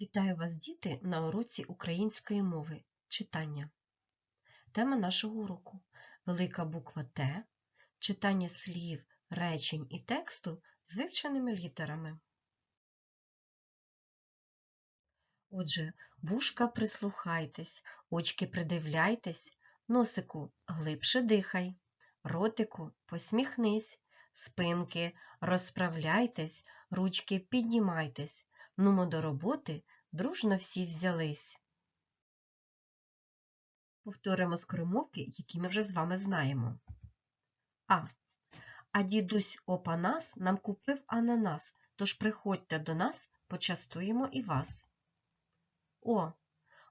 Вітаю вас, діти, на уроці української мови. Читання. Тема нашого уроку велика буква Т, читання слів, речень і тексту з вивченими літерами. Отже, вушка прислухайтесь, очки придивляйтесь, носику глибше дихай, ротику посміхнись, спинки розправляйтесь, ручки піднімайтесь. Нумо до роботи, дружно всі взялись. Повторимо скоромовки, які ми вже з вами знаємо. А. А дідусь Опанас нам купив ананас, тож приходьте до нас, почастуємо і вас. О.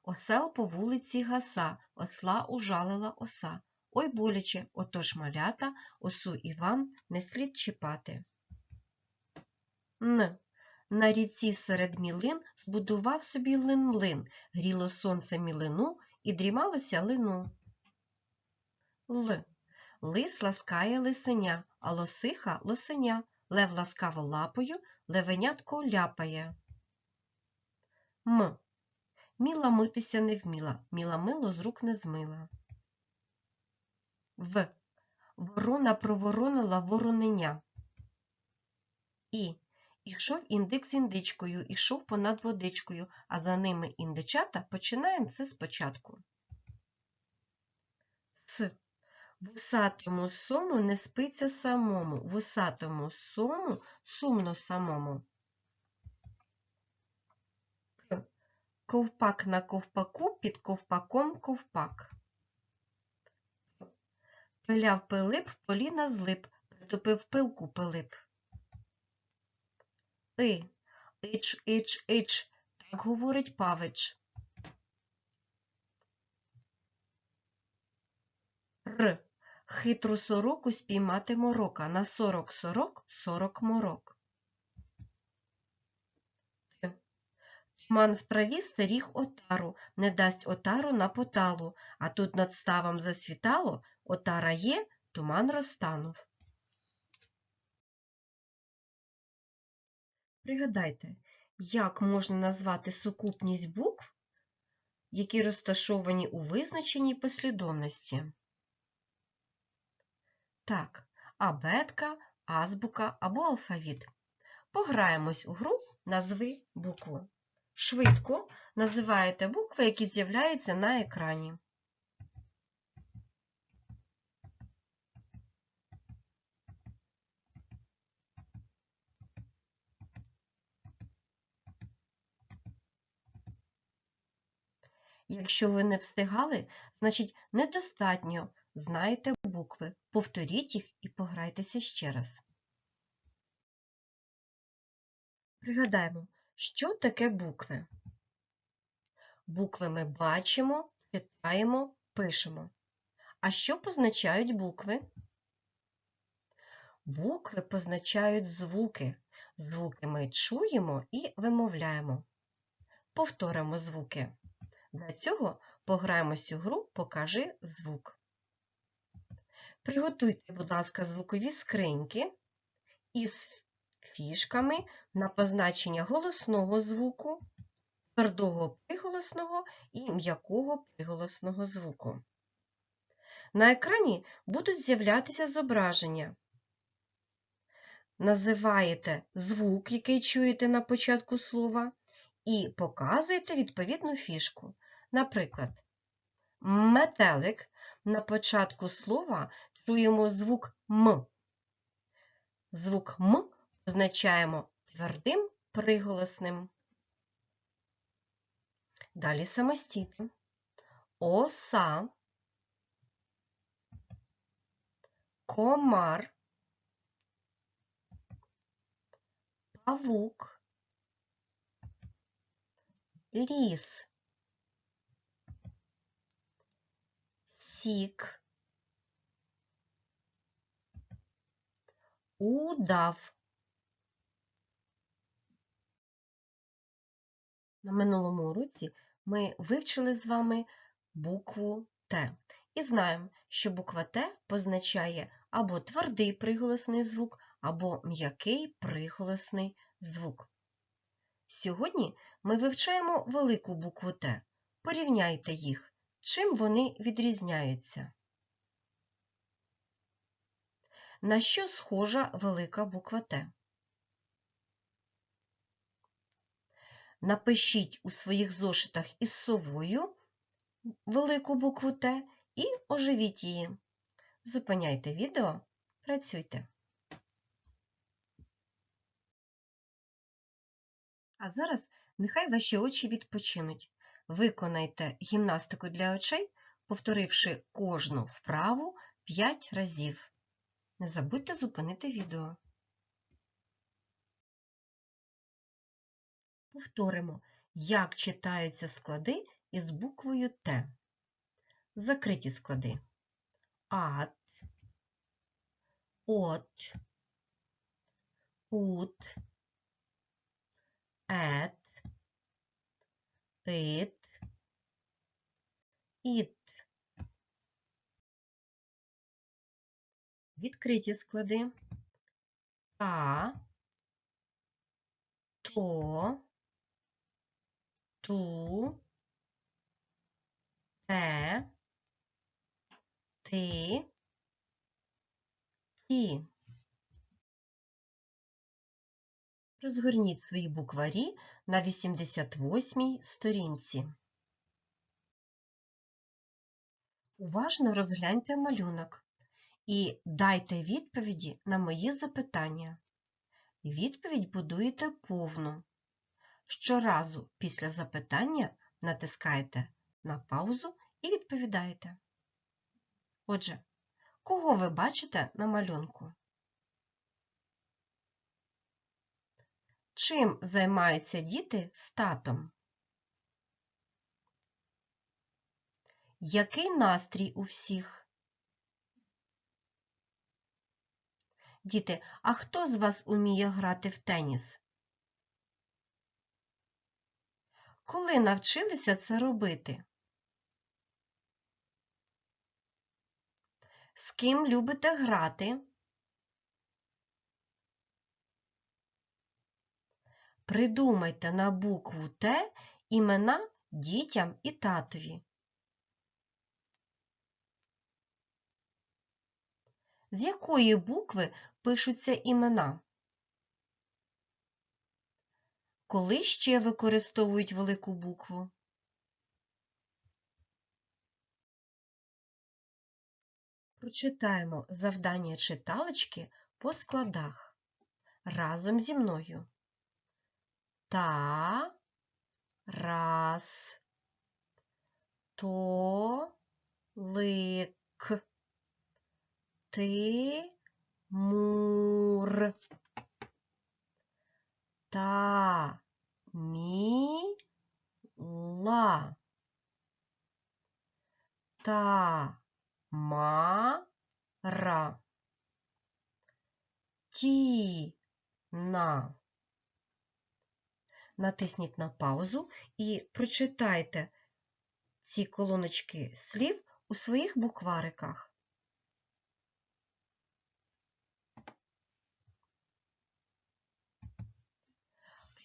Осел по вулиці гаса, осла ужалила оса. Ой боляче, отож малята, осу і вам не слід чіпати. Н. На ріці серед мілин збудував собі лин-млин, гріло сонце мілину і дрімалося лину. Л. Лис ласкає лисеня, а лосиха лосеня, лев ласкаво лапою, левенятко ляпає. М. Міла митися не вміла, міла мило з рук не змила. В. Ворона проворонила вороненя. І. Ішов індик з індичкою, ішов понад водичкою, а за ними індичата починаємо все спочатку. С. Вусатому сому не спиться самому, вусатому сому сумно самому. К. Ковпак на ковпаку, під ковпаком ковпак. Пиляв Пилип, поліна злип, притопив пилку Пилип. И. Ич, ич, ич. Так говорить павич. Р. Хитру сороку спіймати морока. На сорок сорок сорок морок. Туман в траві стеріг отару, не дасть отару на поталу, а тут над ставом засвітало, отара є, туман розтанув. Пригадайте, як можна назвати сукупність букв, які розташовані у визначеній послідовності. Так, абетка, азбука або алфавіт. Пограємось у гру назви букву. Швидко називаєте букви, які з'являються на екрані. Якщо ви не встигали, значить недостатньо знаєте букви. Повторіть їх і пограйтеся ще раз. Пригадаємо, що таке букви. Букви ми бачимо, читаємо, пишемо. А що позначають букви? Букви позначають звуки. Звуки ми чуємо і вимовляємо. Повторимо звуки. Для цього пограємось у гру Покажи звук. Приготуйте, будь ласка, звукові скриньки із фішками на позначення голосного звуку, твердого приголосного і м'якого приголосного звуку. На екрані будуть з'являтися зображення. Називаєте звук, який чуєте на початку слова, і показуєте відповідну фішку. Наприклад, метелик на початку слова чуємо звук М. Звук М позначаємо твердим приголосним. Далі самостійно. Оса, комар, павук, ліс. Сік, удав. На минулому уроці ми вивчили з вами букву Т і знаємо, що буква Т позначає або твердий приголосний звук, або м'який приголосний звук. Сьогодні ми вивчаємо велику букву Т. Порівняйте їх. Чим вони відрізняються? На що схожа велика буква Т? Напишіть у своїх зошитах із совою велику букву Т і оживіть її. Зупиняйте відео, працюйте. А зараз нехай ваші очі відпочинуть. Виконайте гімнастику для очей, повторивши кожну вправу 5 разів. Не забудьте зупинити відео. Повторимо, як читаються склади із буквою Т. Закриті склади. Ат, от, ут, ет, ит, іт. Відкриті склади. Та, то, ту, те, ти, ті. Розгорніть свої букварі на 88-й сторінці. Уважно розгляньте малюнок і дайте відповіді на мої запитання. Відповідь будуєте повну. Щоразу після запитання натискаєте на паузу і відповідаєте. Отже, кого ви бачите на малюнку? Чим займаються діти з татом? Який настрій у всіх? Діти, а хто з вас уміє грати в теніс? Коли навчилися це робити? З ким любите грати? Придумайте на букву Т імена дітям і татові. З якої букви пишуться імена? Коли ще використовують велику букву? Прочитаємо завдання читалочки по складах разом зі мною. Та, раз, то, лик, ти, мур, та, мі, ла, та, ма, ра, ті, на. Натисніть на паузу і прочитайте ці колоночки слів у своїх буквариках.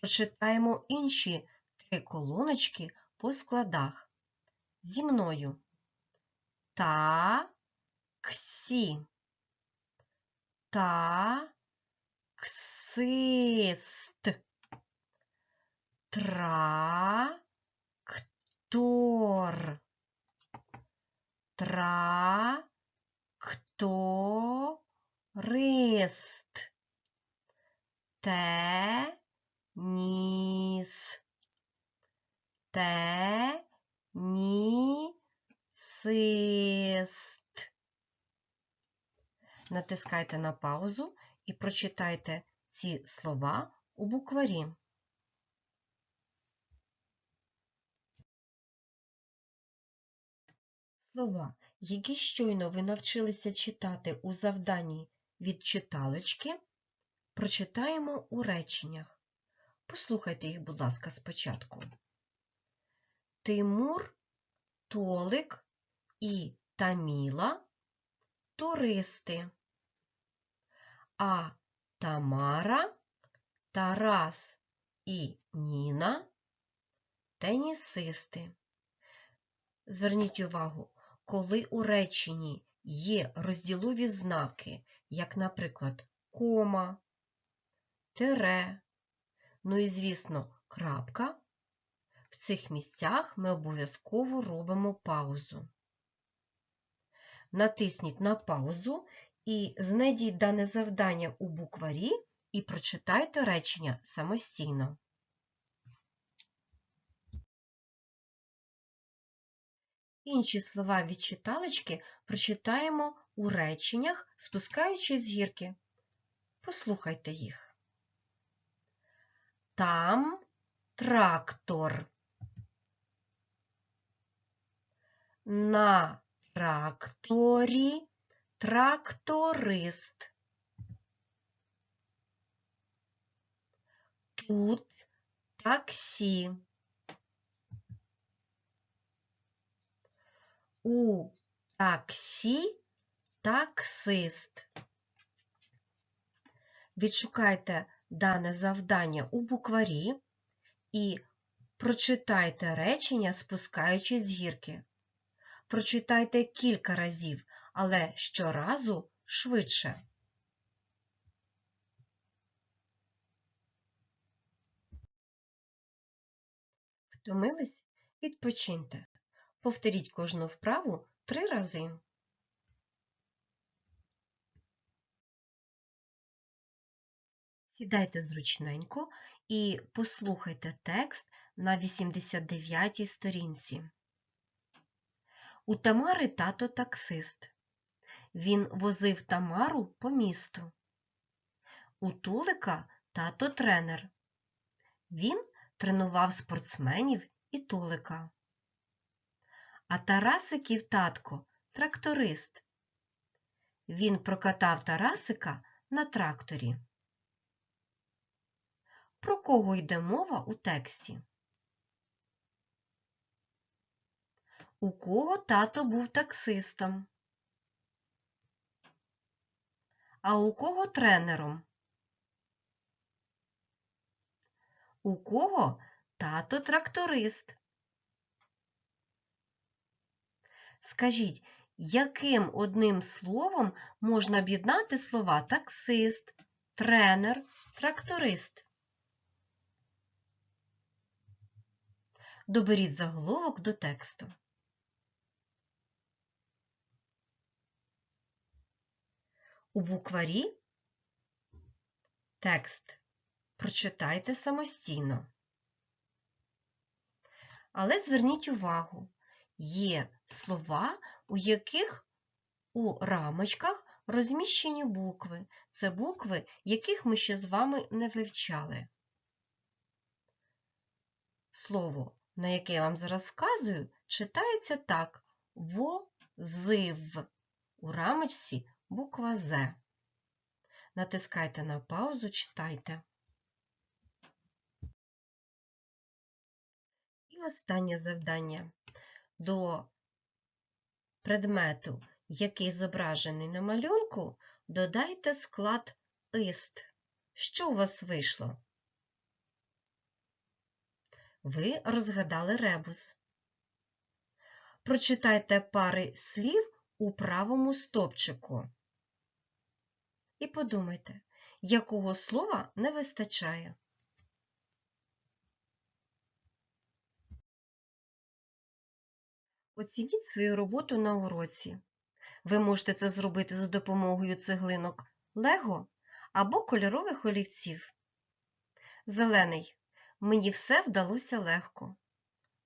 Прочитаємо інші три колоночки по складах. Зі мною та ксі, та ксист, трактор, тракторист, теніс, тенісист. Натискайте на паузу і прочитайте ці слова у букварі. Слова, які щойно ви навчилися читати у завданні від читалочки, прочитаємо у реченнях. Послухайте їх, будь ласка, спочатку. Тимур, Толик і Таміла туристи, а Тамара, Тарас і Ніна тенісисти. Зверніть увагу, коли у реченні є розділові знаки, як, наприклад, кома, тире, ну і, звісно, крапка, в цих місцях ми обов'язково робимо паузу. Натисніть на паузу і знайдіть дане завдання у букварі і прочитайте речення самостійно. Інші слова від читалочки прочитаємо у реченнях, спускаючись з гірки. Послухайте їх. Там трактор. На тракторі тракторист. Тут таксі. У таксі таксист. Відшукайте дане завдання у букварі і прочитайте речення, спускаючись з гірки. Прочитайте кілька разів, але щоразу швидше. Втомились? Відпочиньте. Повторіть кожну вправу три рази. Сідайте зручненько і послухайте текст на 89-й сторінці. У Тамари тато таксист. Він возив Тамару по місту. У Тулика тато тренер. Він тренував спортсменів і Тулика. А Тарасиків татко тракторист. Він прокатав Тарасика на тракторі. Про кого йде мова у тексті? У кого тато був таксистом? А у кого тренером? У кого тато тракторист? Скажіть, яким одним словом можна об'єднати слова таксист, тренер, тракторист? Доберіть заголовок до тексту. У букварі текст прочитайте самостійно. Але зверніть увагу, є слова, у яких у рамочках розміщені букви. Це букви, яких ми ще з вами не вивчали. Слово, на яке я вам зараз вказую, читається так: возив. У рамочці буква З. Натискайте на паузу, читайте. І останнє завдання. До предмету, який зображений на малюнку, додайте склад «ист». Що у вас вийшло? Ви розгадали ребус. Прочитайте пари слів у правому стопчику. І подумайте, якого слова не вистачає. Оцініть свою роботу на уроці. Ви можете це зробити за допомогою цеглинок Лего або кольорових олівців. Зелений. Мені все вдалося легко.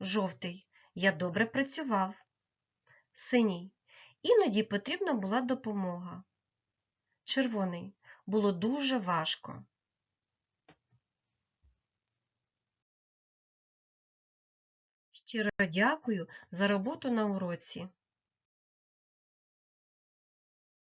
Жовтий. Я добре працював. Синій. Іноді потрібна була допомога. Червоний. Було дуже важко. Щиро дякую за роботу на уроці.